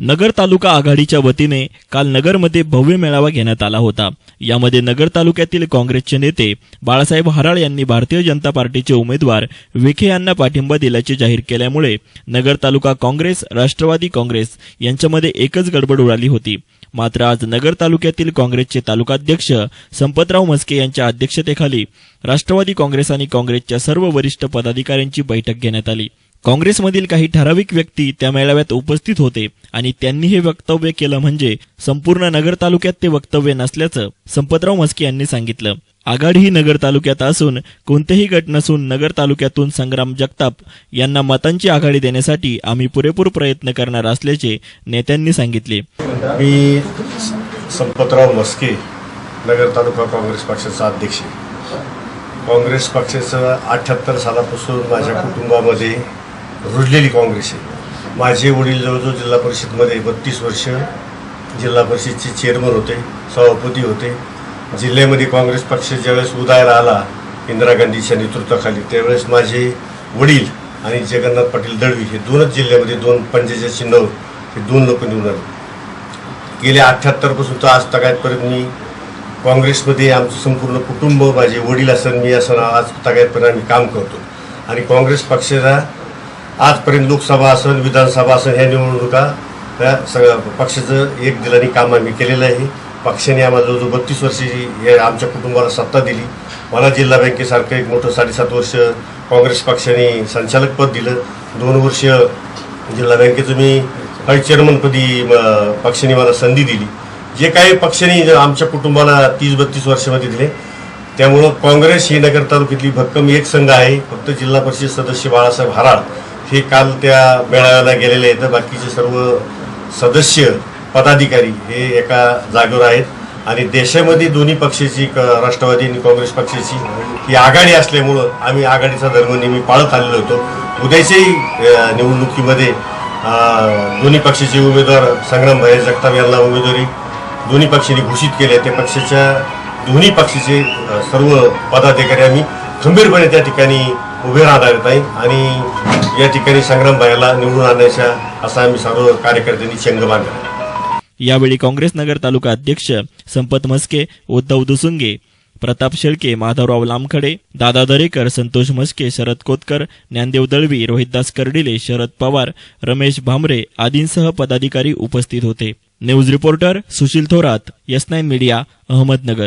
नगर तालुका आघाडीच्या वतीने काल नगरमध्ये भव्य मेळावा घेण्यात आला होता. यामध्ये नगर तालुक्यातील काँग्रेसचे नेते बाळासाहेब हराळ यांनी भारतीय जनता पार्टीचे उमेदवार विखे यांना पाठिंबा दिल्याचे जाहीर केल्यामुळे नगर तालुका काँग्रेस राष्ट्रवादी काँग्रेस यांच्यामध्ये एकच गडबड उडाली होती. मात्र आज नगर तालुक्यातील काँग्रेसचे तालुकाध्यक्ष संपतराव मस्के यांच्या अध्यक्षतेखाली राष्ट्रवादी काँग्रेस आणि काँग्रेसच्या सर्व वरिष्ठ पदाधिकाऱ्यांची बैठक घेण्यात आली. काँग्रेसमधील काही ठराविक व्यक्ती त्या मेळाव्यात उपस्थित होते आणि त्यांनी हे वक्तव्य केलं म्हणजे संपूर्ण नगर तालुक्यात ते वक्तव्य नसल्याचं संपतराव म्हस्के यांनी सांगितलं. आघाडी ही नगर तालुक्यात असून कोणतेही गट नसून नगर तालुक्यातून संग्राम जगताप यांना मतांची आघाडी देण्यासाठी आम्ही पुरेपूर प्रयत्न करणार असल्याचे नेत्यांनी सांगितले. मी संपतराव मस्के नगर तालुका काँग्रेस पक्षाचा अध्यक्ष. काँग्रेस पक्षाचं अठ्ठ्याहत्तर सालापासून माझ्या कुटुंबामध्ये रुजलेली काँग्रेस आहे. माझे वडील जवळजवळ जिल्हा परिषदमध्ये बत्तीस वर्ष जिल्हा परिषदचे चेअरमन होते सभापती होते. जिल्ह्यामध्ये काँग्रेस पक्ष ज्यावेळेस उदयाला आला इंदिरा गांधीच्या नेतृत्वाखाली त्यावेळेस माझे वडील आणि जगन्नाथ पाटील दळवी हे दोनच जिल्ह्यामध्ये दोन पंजाच्या चिन्हावर हे दोन लोक निवडून आले. गेल्या अठ्ठ्याहत्तरपासून तर आज तगायतपर्यंत मी काँग्रेसमध्ये आमचं संपूर्ण कुटुंब माझे वडील असं मी असं आज तगायतपर्यंत आम्ही काम करतो. आणि काँग्रेस पक्षाचा आजपर्यंत लोकसभा असेल विधानसभा असेल ह्या निवडणुका त्या सगळ्या पक्षाचं एक दिलाने काम आम्ही केलेलं आहे. पक्षाने आम्हाला जवळजवळ बत्तीस वर्षाची या आमच्या कुटुंबाला सत्ता दिली. मला जिल्हा बँकेसारखं एक मोठं साडेसात वर्ष काँग्रेस पक्षाने संचालकपद दिलं. दोन वर्ष जिल्हा बँकेचं मी काही चेअरमनपदी पक्षाने मला संधी दिली. जे काही पक्षाने आमच्या कुटुंबाला तीस बत्तीस वर्षामध्ये दिले त्यामुळं काँग्रेस ही नगर तालुक्यातली भक्कम एक संघ आहे. फक्त जिल्हा परिषद सदस्य बाळासाहेब हराळ. हे काल त्या मेळाव्याला गेलेले आहेत. बाकीचे सर्व सदस्य पदाधिकारी हे एका जागेवर आहेत. आणि देशामध्ये दोन्ही पक्षाची राष्ट्रवादी आणि काँग्रेस पक्षाची ही आघाडी असल्यामुळं आम्ही आघाडीचा धर्म नेहमी पाळत आलेलो होतो. उद्याच्याही निवडणुकीमध्ये दोन्ही पक्षाचे उमेदवार संग्राम भाई जगताप यांना उमेदवारी दोन्ही पक्षांनी घोषित केले. त्या पक्षाच्या दोन्ही पक्षाचे सर्व पदाधिकारी आम्ही खंबीरपणे त्या ठिकाणी उभे राहणार नाही आणि या ठिकाणी संग्राम भाईला निवडून आणण्याच्या असा आम्ही सर्व कार्यकर्त्यांनी चंग बांधला यावेळी काँग्रेस नगर तालुका अध्यक्ष संपत मस्के उद्धव दुसुंगे प्रताप शेळके माधवराव लामखडे दादा दरेकर संतोष मस्के शरद कोतकर ज्ञानदेव दळवी रोहितदास कर्डिले शरद पवार रमेश भामरे आदींसह पदाधिकारी उपस्थित होते. News reporter Sushil Thorat S nine media Ahmednagar.